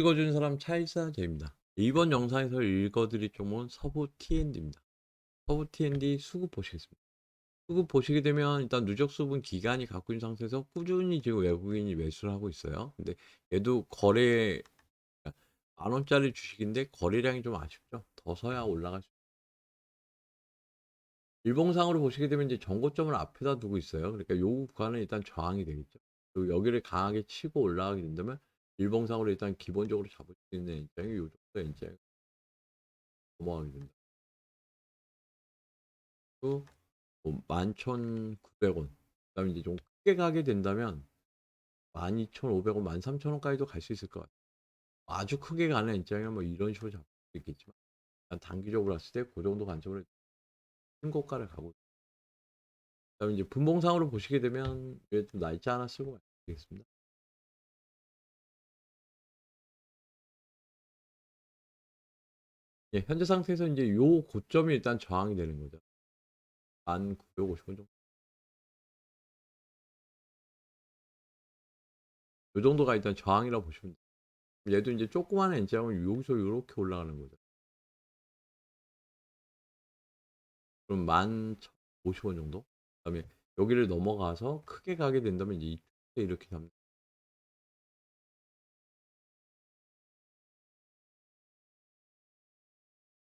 읽어주는 사람 차일사제입니다. 이번 영상에서 읽어드릴 종목은 서부 T&D입니다. 서부 T&D 수급 보시겠습니다. 수급 보시게 되면 일단 누적 수분 기간이 갖고 있는 상태에서 꾸준히 지금 외국인이 매수를 하고 있어요. 근데 얘도 거래 만 원짜리 주식인데 거래량이 좀 아쉽죠. 더 서야 올라갈 수. 일봉상으로 보시게 되면 이제 전고점을 앞에다 두고 있어요. 그러니까 요 구간은 일단 저항이 되겠죠. 그리고 여기를 강하게 치고 올라가게 된다면 일봉상으로 일단 기본적으로 잡을 수 있는 입장이 요 정도 이제 넘어가게 된다. 또 뭐 11,900원. 그다음에 이제 좀 크게 가게 된다면 12,500원, 13,000원까지도 갈 수 있을 것 같아요. 아주 크게 가는 입장이면 뭐 이런 식으로 잡을 수 있겠지만 단기적으로 봤을 때 그 정도 관점으로 큰 고가를 가고 그다음에 이제 분봉상으로 보시게 되면 이게 좀 날짜 하나 쓰고 가겠습니다. 예, 현재 상태에서 이제 요 고점이 일단 저항이 되는 거죠. 1950원 정도. 요 정도가 일단 저항이라고 보시면 돼요. 얘도 이제 조그마한 엔지하면 여기서 이렇게 올라가는 거죠. 그럼 11,050원 정도? 그다음에 여기를 넘어가서 크게 가게 된다면 이제 이렇게 잡는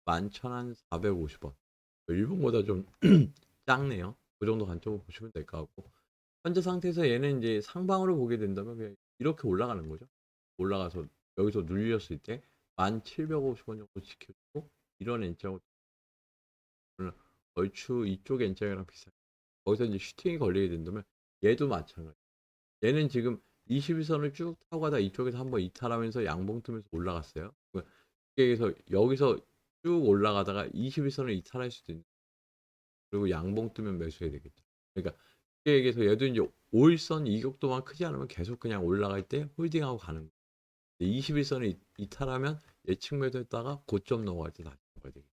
11,450원. 일본보다 좀 작네요. 그 정도 관점으로 보시면 될 것 같고 현재 상태에서 얘는 이제 상방으로 보게 된다면 그냥 이렇게 올라가는 거죠. 올라가서 여기서 눌렸을 때 1750원 정도 지켜주고 이런 엔장으로 얼추 이쪽 엔장이랑 비슷해요. 거기서 이제 슈팅이 걸리게 된다면 얘도 마찬가지. 얘는 지금 21선을 쭉 타고 가다 이쪽에서 한번 이탈하면서 양봉 뜨면서 올라갔어요. 여기서 여기서 쭉 올라가다가 21선을 이탈할 수도 있는. 그리고 양봉 뜨면 매수해야 되겠죠. 그러니까 쉽게 얘기해서 얘도 이제 5일선 이격도만 크지 않으면 계속 그냥 올라갈 때 홀딩하고 가는 거예요. 21선을 이탈하면 예측 매도했다가 고점 넘어갈 때 다시 먹어야 되겠죠.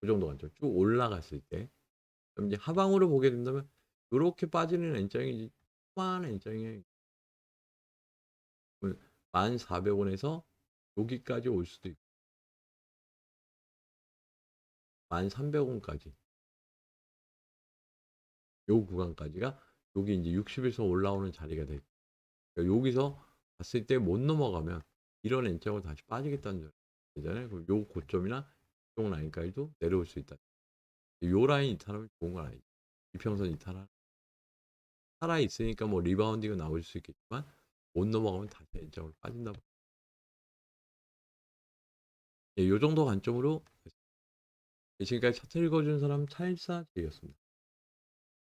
그 정도 관점. 쭉 올라갔을 때. 그럼 이제 하방으로 보게 된다면 이렇게 빠지는 엔장이 조그마한 엔장이 1,400원에서 여기까지 올 수도 있고 1,300원까지 요 구간까지가 여기 이제 60에서 올라오는 자리가 돼. 그러니까 여기서 봤을 때 못 넘어가면 이런 엔장으로 다시 빠지겠다는 얘기잖아요. 그럼 요 고점이나 이쪽 라인까지도 내려올 수 있다. 요 라인 이탈하면 좋은 건 아니죠. 이평선 이탈하 살아 있으니까 뭐 리바운딩은 나올 수 있겠지만 못 넘어가면 다시 엔장으로 빠진다. 예, 요 정도 관점으로 지금까지 차트 읽어준 사람 차일사제였습니다.